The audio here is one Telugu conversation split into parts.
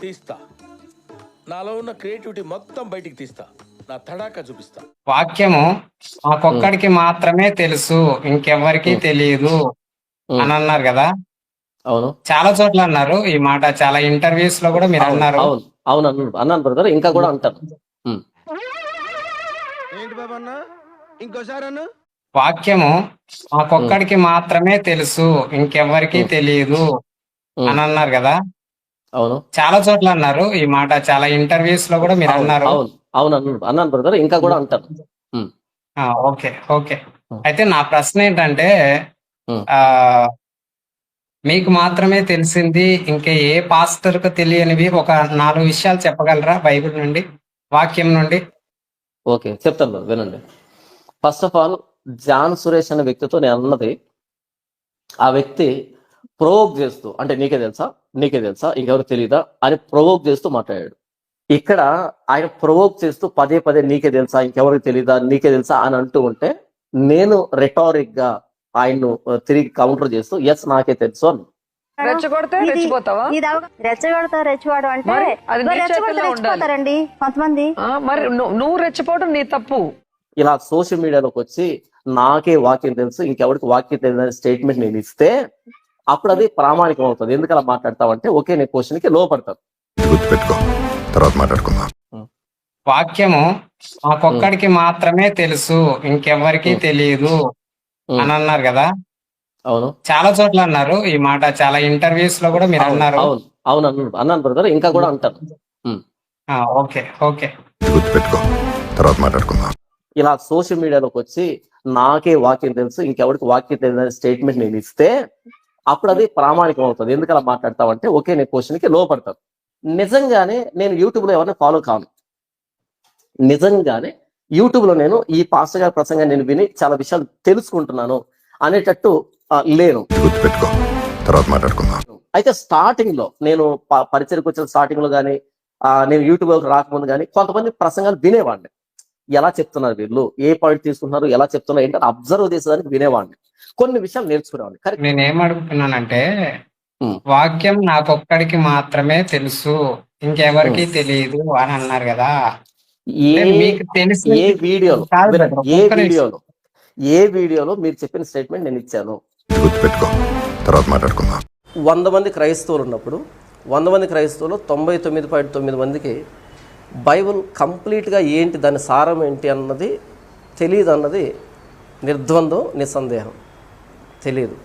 తీస్తా. నాలో ఉన్న క్రియేటివిటీ మొత్తం బయటికి తీస్తా. నా తడాకా చూపిస్తా. వాక్యము మాకొక్కడికి మాత్రమే తెలుసు ఇంకెవ్వరికి తెలియదు. అని అన్నారు కదా? అవును. చాలా చోట్ల అన్నారు ఈ మాట చాలా ఇంటర్వ్యూస్లో కూడా మీరు అన్నారు. అవును అవును అన్నాను అన్నాను బ్రదర్ ఇంకా కూడా అంటాను. ఏంటి బాబు అన్న? ఇంకోసారి అన్న? వాక్యము మాకొక్కడికి మాత్రమే తెలుసు ఇంకెవ్వరికి. తెలియదు. అని అన్నారు కదా? అవును. చాలా చోట్ల అన్నారు. ఈ మాట చాలా ఇంటర్వ్యూస్లో కూడా మీరు అన్నారు. అవును అవును అన్నాను అన్నాను బ్రదర్ ఇంకా కూడా అంటాను ఆ, ఓకే ఓకే. అయితే నా ప్రశ్న ఏంటంటే. ఆ మీకు మాత్రమే తెలిసింది ఇంకా ఏ పాస్టర్కు తెలియనివి ఒక నాలుగు విషయాలు చెప్పగలరా బైబిల్ నుండి వాక్యం నుండి? ఓకే చెప్తాను వినండి. First of all John Suresh అనే వ్యక్తితో నేను అన్నది ఆ వ్యక్తి ప్రొవోక్ చేస్తూ అంటే నీకే తెలుసా? నీకే తెలుసా? ఇంకెవరు తెలియదా అని ప్రొవోక్ చేస్తూ మాట్లాడాడు. ఇక్కడ ఆయన ప్రొవోక్ చేస్తూ పదే పదే నీకే తెలుసా ఇంకెవరికి తెలియదా నీకే తెలుసా అని అంటూ ఉంటే నేను రెటారిక్గా ఆయన్ను తిరిగి కౌంటర్ చేస్తూ ఎస్ నాకే తెలుసు అని రెచ్చగొడితే రెచ్చిపోతావా? రెచ్చగొడతా అంటే నీ. రెచ్చిపోతారండి కొంతమంది? మరి నువ్వు- రెచ్చిపోవడం తప్పు. ఇలా సోషల్ మీడియాలోకి వచ్చి నాకే వాక్యం తెలుసు ఇంకెవరికి వాక్యం తెలియదు అనే స్టేట్మెంట్ నేను ఇస్తే అప్పుడు అది ప్రామాణికం అవుతుంది ఎందుకు అలా మాట్లాడతావంటే ఓకే నీ క్వశ్చన్కి లోపడతాను గుర్తుపెట్టుకో. తర్వాత మాట్లాడుకుందాం. వాక్యము మాకొక్కడికి మాత్రమే తెలుసు ఇంకెవ్వరికి. తెలియదు. అని అన్నారు కదా? అవును. చాలా చోట్ల అన్నారు. ఈ మాట చాలా ఇంటర్వ్యూస్లో కూడా మీరు అన్నారు. అవును. అవును అన్నాను అన్నాను బ్రదర్ ఇంకా కూడా అంటాను. ఆ, ఓకే ఓకే. గుర్తుపెట్టుకో. తర్వాత మాట్లాడుకుందాం. ఇలా సోషల్ మీడియాలోకి వచ్చి నాకే వాక్యం తెలుసు ఇంకెవరికి వాక్యం తెలియదు అనే స్టేట్మెంట్ నేను ఇస్తే అప్పుడు అది ప్రామాణికం అవుతుంది ఎందుకు అలా మాట్లాడతావంటే ఓకే నీ క్వశ్చన్కి లోపడతాను నిజంగానే నేను యూట్యూబ్లో ఎవరిని ఫాలో కాను. నిజంగానే యూట్యూబ్లో నేను ఈ పాస్టర్ గారి ప్రసంగాన్ని నేను విని చాలా విషయాలు తెలుసుకుంటున్నాను అనేటట్టు లేను. గుర్తుపెట్టుకో. తర్వాత మాట్లాడుకుందాం. అయితే స్టార్టింగ్లో నేను పరిచయకు వచ్చిన స్టార్టింగ్లో కానీ నేను యూట్యూబ్ రాకముందు కానీ కొంతమంది ప్రసంగాలు వినేవాడిని. ఎలా చెప్తున్నారు వీళ్ళు? ఏ పాయింట్ తీసుకుంటున్నారు? ఎలా చెప్తున్నారు? ఏంటంటే అబ్జర్వ్ చేసేదానికి వినేవాడిని. కొన్ని విషయాలు నేర్చుకునేవాడిని. కానీ నేను ఏం అడుగుతున్నానంటే ఉమ్. వాక్యం నాకొక్కడికి మాత్రమే తెలుసు ఇంకెవరికి ఉమ్. తెలియదు అని అన్నారు కదా. ఏ మీకు తెలిసి ఏ వీడియోలో? ఏ. వీడియోలో? ఏ వీడియోలో మీరు చెప్పిన స్టేట్మెంట్ నేను ఇచ్చాను? తర్వాత మాట్లాడుకుందాం. వంద మంది క్రైస్తవులు ఉన్నప్పుడు వంద మంది క్రైస్తవులు తొంభై తొమ్మిది పాయింట్ తొమ్మిది మందికి బైబుల్ కంప్లీట్గా ఏంటి దాని సారం ఏంటి అన్నది తెలియదు అన్నది నిర్ద్వందం నిస్సందేహం. తెలియదు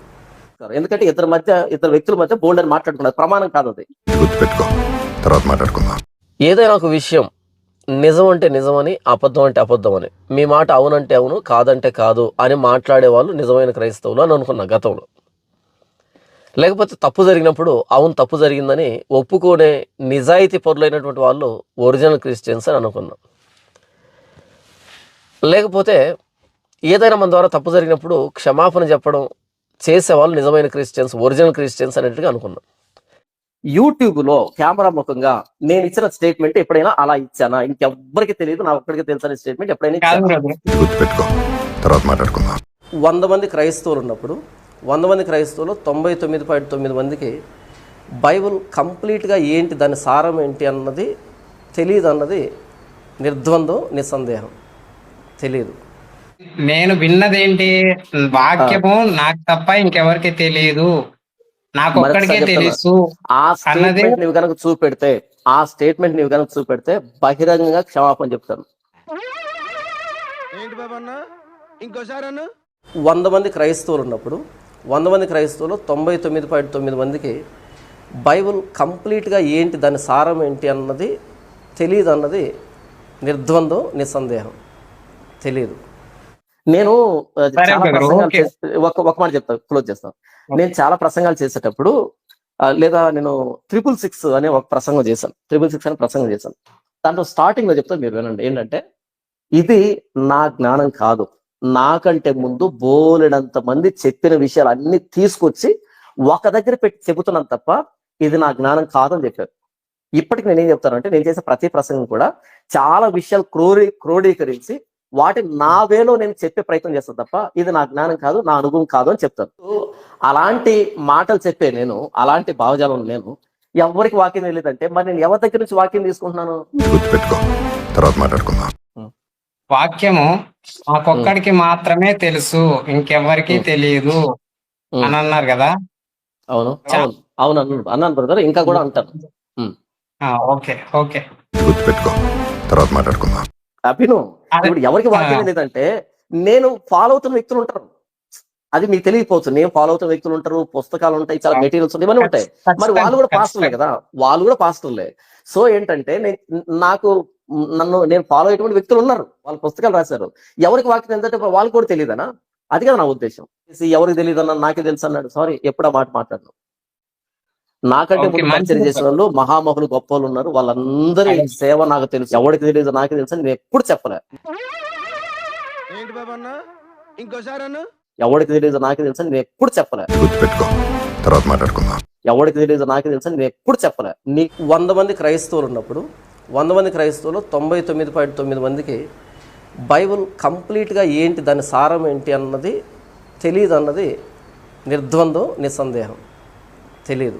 ఎందుకంటే ఇద్దరి మధ్య ఇద్దరు వ్యక్తుల మధ్య బోల్డ్ అని మాట్లాడుకున్నారు. ప్రమాణం కాదు అది. గుర్తుపెట్టుకో. తర్వాత మాట్లాడుకుందాం. ఏదైనా ఒక విషయం నిజం అంటే నిజమని అబద్ధం అంటే అబద్ధం అని మీ మాట అవునంటే అవును కాదంటే కాదు అని మాట్లాడే వాళ్ళు నిజమైన క్రైస్తవులు అని అనుకున్నా గతంలో. లేకపోతే తప్పు జరిగినప్పుడు అవును తప్పు జరిగిందని ఒప్పుకునే నిజాయితీ పరులైనటువంటి వాళ్ళు ఒరిజినల్ క్రిస్టియన్స్ అని అనుకున్నాం. లేకపోతే ఏదైనా మన ద్వారా తప్పు జరిగినప్పుడు క్షమాపణ చెప్పడం చేసేవాళ్ళు నిజమైన క్రిస్టియన్స్ ఒరిజినల్ క్రిస్టియన్స్ అనేట్టుగా అనుకున్నాం. యూట్యూబ్లో కెమెరా ముఖంగా నేను ఇచ్చిన స్టేట్మెంట్ ఎప్పుడైనా అలా ఇచ్చానా? ఇంకెవ్వరికి తెలియదు నా ఒక్కడికి తెలుసు అనే స్టేట్మెంట్ ఎప్పుడైనా వంద మంది క్రైస్తవులు ఉన్నప్పుడు వంద మంది క్రైస్తవులు తొంభై తొమ్మిది పాయింట్ తొమ్మిది మందికి బైబుల్ కంప్లీట్గా ఏంటి దాని సారం ఏంటి అన్నది తెలియదు అన్నది నిర్ద్వందం నిస్సందేహం. తెలియదు నేను విన్నదేంటి వాక్యము నాకు తప్ప ఇంకెవరికి తెలియదు నాకు ఒక్కడికే తెలుసు. ఆ స్టేట్మెంట్ నువ్వు కనుక చూపెడితే ఆ స్టేట్మెంట్ నువ్వు కనుక చూపెడితే బహిరంగంగా క్షమాపణ చెప్తాను. ఏంటి బాబు ఇంకోసారి అన్న? వంద మంది క్రైస్తవులు ఉన్నప్పుడు వంద మంది క్రైస్తవులు తొంభై తొమ్మిది పాయింట్ తొమ్మిది మందికి బైబుల్ కంప్లీట్గా ఏంటి దాని సారం ఏంటి అన్నది తెలియదు అన్నది నిర్ద్వందం నిస్సందేహం. తెలియదు నేను చాలా ప్రసంగాలు ఒక ఒక మాట చెప్తా క్లోజ్ చేస్తాను నేను చాలా ప్రసంగాలు చేసేటప్పుడు లేదా నేను ట్రిపుల్ సిక్స్ అనే ఒక ప్రసంగం చేశాను ట్రిపుల్ సిక్స్ అనే ప్రసంగం చేశాను. దాంట్లో స్టార్టింగ్లో చెప్తాను మీరు వినండి. ఏంటంటే ఇది నా జ్ఞానం కాదు. నాకంటే ముందు బోలెడంత మంది చెప్పిన విషయాలు అన్ని తీసుకొచ్చి ఒక దగ్గర పెట్టి చెబుతున్నాను తప్ప ఇది నా జ్ఞానం కాదని చెప్పారు. ఇప్పటికి నేను ఏం చెప్తానంటే నేను చేసే ప్రతి ప్రసంగం కూడా చాలా విషయాలు క్రోడీ క్రోడీకరించి వాటిని నా వేలో నేను చెప్పే ప్రయత్నం చేస్తాను తప్ప ఇది నా జ్ఞానం కాదు నా అనుభవం కాదు అని చెప్తాను. అలాంటి మాటలు చెప్పే నేను అలాంటి భావజాలం నేను ఎవరికి వాక్యం తెలియదంటే మరి నేను ఎవరి దగ్గర నుంచి వాక్యం తీసుకుంటున్నాను? గుర్తుపెట్టుకో తర్వాత మాట్లాడుకుందాం. వాక్యము మాకొక్కడికి మాత్రమే తెలుసు ఇంకెవ్వరికి తెలియదు. అని అన్నారు కదా? అవును అవును అవును అన్నాను బ్రదర్ ఇంకా కూడా అంటాను ఆ, ఓకే ఓకే. గుర్తుపెట్టుకో తర్వాత మాట్లాడుకుందాం. అభిను. ఇప్పుడు ఎవరికి వాక్యం. లేదంటే నేను ఫాలో అవుతున్న వ్యక్తులు ఉంటారు. అది మీకు తెలియకపోవచ్చు. నేను ఫాలో అవుతున్న వ్యక్తులు ఉంటారు పుస్తకాలు ఉంటాయి చాలా మెటీరియల్స్ ఉంటాయి ఇవన్నీ ఉంటాయి. మరి వాళ్ళు కూడా పాస్టర్లే కదా? వాళ్ళు కూడా పాస్టర్లే సో ఏంటంటే నేను నాకు నన్ను నేను ఫాలో అయ్యేటువంటి వ్యక్తులు ఉన్నారు. వాళ్ళు పుస్తకాలు రాశారు. ఎవరికి వాక్యం ఏంటంటే వాళ్ళు కూడా తెలియదనా? అది కదా నా ఉద్దేశం. ఎవరికి తెలియదు అన్న నాకే తెలుసు అన్నాడు. సారీ ఎప్పుడు ఆ మాట మాట్లాడను. నాకంటే ముందు పరిచయం చేసిన వాళ్ళు మహామహులు గొప్ప వాళ్ళు ఉన్నారు. వాళ్ళందరి. సేవ నాకు తెలుసు. ఎవరికి తెలియదు నాకే తెలుసు నేను ఎప్పుడు చెప్పలే. ఇంకోసారి ఎవరికి తెలియదు నాకే తెలుసు అని నేను ఎప్పుడు చెప్పలే. గుర్తుపెట్టుకో. తర్వాత మాట్లాడుకుందాం. ఎవరికి తెలియదు నాకే తెలుసు నేను ఎప్పుడు చెప్పలే. నీకు వంద మంది క్రైస్తవులు ఉన్నప్పుడు వంద మంది క్రైస్తవులు తొంభై తొమ్మిది పాయింట్ తొమ్మిది మందికి బైబుల్ కంప్లీట్గా ఏంటి దాని సారం ఏంటి అన్నది తెలియదు అన్నది నిర్ద్వందం నిస్సందేహం. తెలియదు